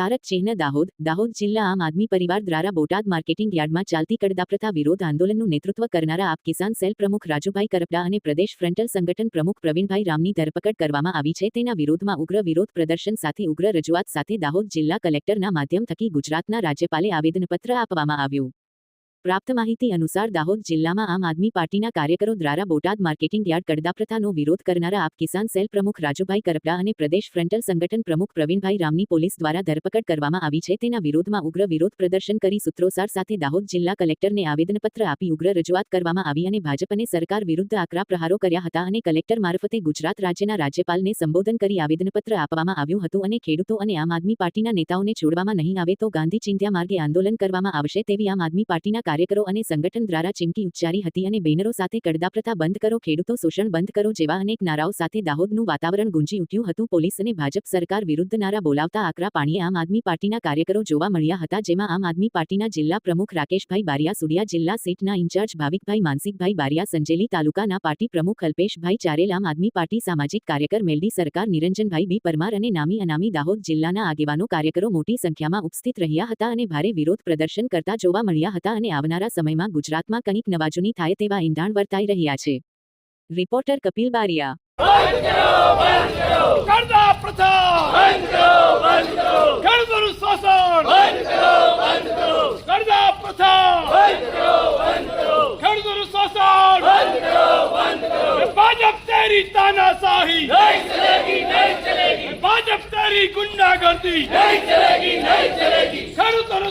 સ્મારક ચિહ્ન દાહોદ દાહોદ જિલ્લા આમ આદમી પરિવાર દ્વારા બોટાદ માર્કેટિંગ યાર્ડમાં ચાલતી કડદાપ્રથા વિરોધ આંદોલનનું નેતૃત્વ કરનારા આપ કિસાન સેલ પ્રમુખ રાજુભાઈ કરપડા અને પ્રદેશ ફ્રન્ટલ સંગઠન પ્રમુખ પ્રવીણભાઈ રામની ધરપકડ કરવામાં આવી છે. તેના વિરોધમાં ઉગ્ર વિરોધ પ્રદર્શન સાથે ઉગ્ર રજૂઆત સાથે દાહોદ જિલ્લા કલેક્ટરના માધ્યમ થકી ગુજરાતના રાજ્યપાલે આવેદનપત્ર આપવામાં આવ્યું. પ્રાપ્ત માહિતી અનુસાર દાહોદ જિલ્લામાં આમ આદમી પાર્ટીના કાર્યકરો દ્વારા બોટાદ માર્કેટિંગ યાર્ડ કડદાપ્રથાનો વિરોધ કરનારા આપ કિસાન સેલ પ્રમુખ રાજુભાઈ કરપડા અને પ્રદેશ ફ્રન્ટલ સંગઠન પ્રમુખ પ્રવીણભાઈ રામની પોલીસ દ્વારા ધરપકડ કરવામાં આવી છે. તેના વિરોધમાં ઉગ્ર વિરોધ પ્રદર્શન કરી સૂત્રોસાર સાથે દાહોદ જિલ્લા કલેક્ટરને આવેદનપત્ર આપી ઉગ્ર રજૂઆત કરવામાં આવી અને ભાજપને સરકાર વિરુદ્ધ આકરા પ્રહારો કર્યા હતા અને કલેક્ટર મારફતે ગુજરાત રાજ્યના રાજ્યપાલને સંબોધન કરી આવેદનપત્ર આપવામાં આવ્યું હતું અને ખેડૂતો અને આમ આદમી પાર્ટીના નેતાઓને છોડવામાં નહીં આવે તો ગાંધી ચિંધ્યા માર્ગે આંદોલન કરવામાં આવશે તેવી આમ આદમી પાર્ટીના કાર્યકરો અને સંગઠન દ્વારા ચીમકી ઉચ્ચારી હતી અને બેનરો સાથે કડદાપ્રથા બંધ કરો, ખેડૂતો શોષણ બંધ કરો જેવા અનેક નારાઓ સાથે દાહોદનું વાતાવરણ ગુંજી ઉઠ્યું હતું. પોલીસ અને ભાજપ સરકાર વિરુદ્ધ નારા બોલાવતા આકરા પાણીએ આમ આદમી પાર્ટીના કાર્યકરો જોવા મળ્યા હતા, જેમાં આમ આદમી પાર્ટીના જિલ્લા પ્રમુખ રાકેશભાઈ બારિયા સુડિયા, જિલ્લા સીટના ઇન્ચાર્જ ભાવિકભાઈ માનસિકભાઈ બારિયા, સંજેલી તાલુકાના પાર્ટી પ્રમુખ અલ્પેશભાઈ ચારેલ, આમ આદમી પાર્ટી સામાજિક કાર્યકર મેલડી સરકાર, નિરંજનભાઈ બી પરમાર અને નામી અનામી દાહોદ જિલ્લાના આગેવાનો કાર્યકરો મોટી સંખ્યામાં ઉપસ્થિત રહ્યા હતા અને ભારે વિરોધ પ્રદર્શન કરતા જોવા મળ્યા હતા અને આવનારા સમયમાં ગુજરાતમાં કંઈક નવાજૂની થાય તેવા ઈંધાણ વર્તાઈ રહ્યા છે. રિપોર્ટર કપિલ બારિયા. ભાજપ તેરી તાનાશાહી! ભાજપ ગુંડાગર્દી! ખેડૂતોનું